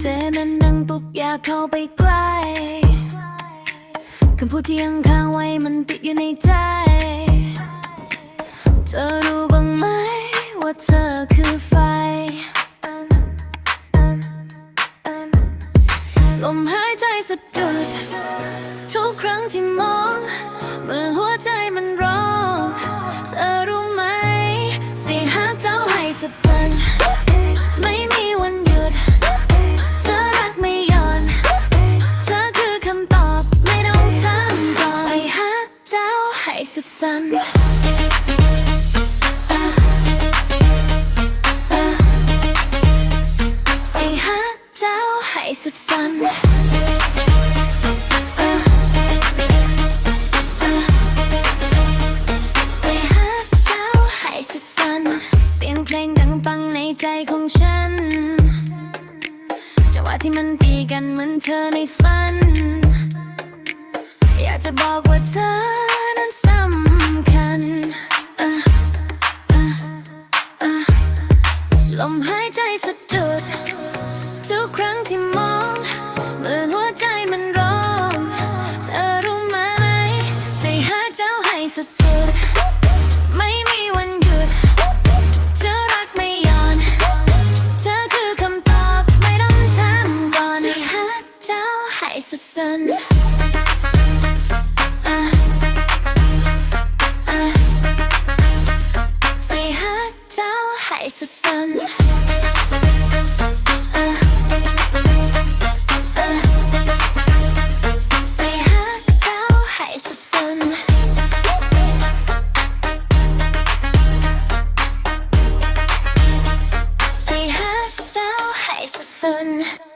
เธอนั้นดังตุบอยากเข้าไปใกล้คำพูดที่ยังค้างไว้มันติดอยู่ในใจ เธอรู้บ้างไหมว่าเธอคือไฟลมหายใจสะดุด ทุกครั้งที่มอง เมื่อหัวใจมันร้อง เธอรู้ไหมสียงหากเจ้าให้สุดสัน ให้สุดสันอะอะใส่หักเจ้าให้สุดสันอะอะใส่หักเจ้าให้สุดสันเสียงเพลงดังฟังในใจของฉันจังหวะที่มันตีกันเหมือนเธอในฝัน อยากจะบอกว่าเธอ สุดๆ ไม่มีวันหยุด เธอรักไม่หย่อน เธอคือคำตอบไม่ต้องถามก่อนสิหาเจ้าให้สุดสันอะอะสิหาเจ้าให้สุดสันอะอะสิหาเจ้าให้สุดสัน sun.